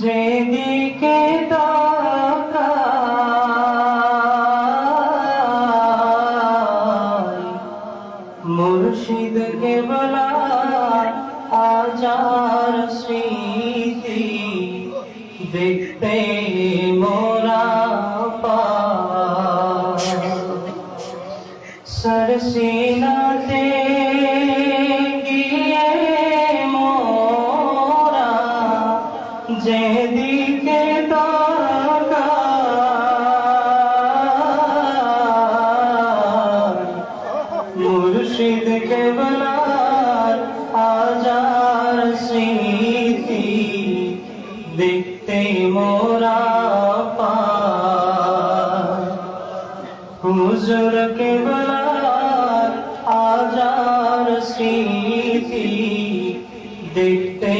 যেদিকে তাকাই মুর্শিদ কেবলা আজার স্মৃতি দেখতে মোরা সরসিনাতে গিয়ে মোরা যেদিকে তাকাই মুর্শিদ আজার স্মৃতি দেখতে মোরা পাই হুজুর কেবলার আজার স্মৃতি দেখতে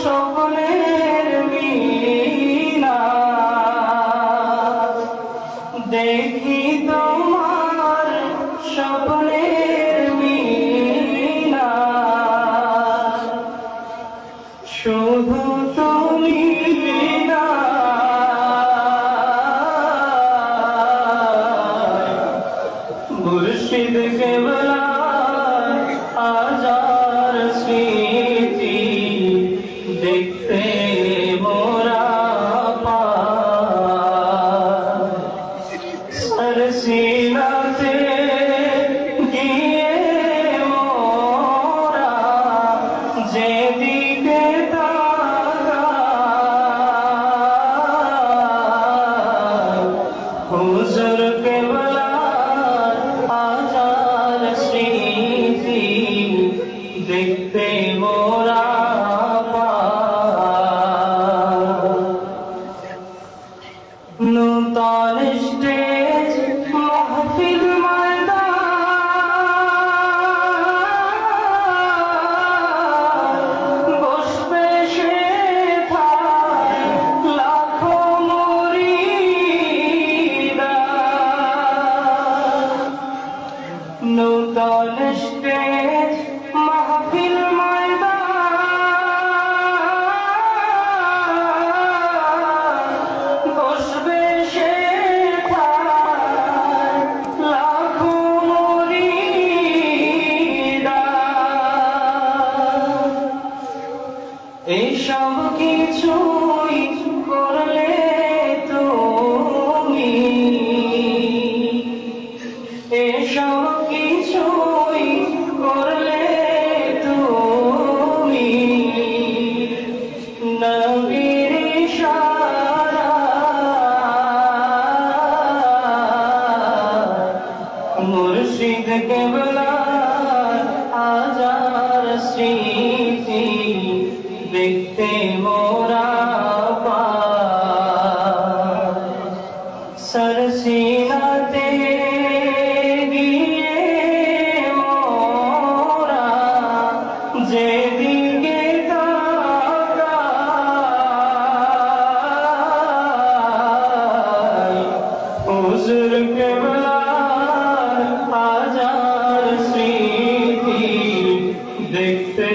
সকলের মিনা দেখি তোমার সকলের মিনা শুধু তুমি না মুর্শিদ দেখতে rejoice. সরসিনাতে গিয়ে মোরা যেদিকে তাকাই হুজুর কেবলার হাজার স্মৃতি দেখতে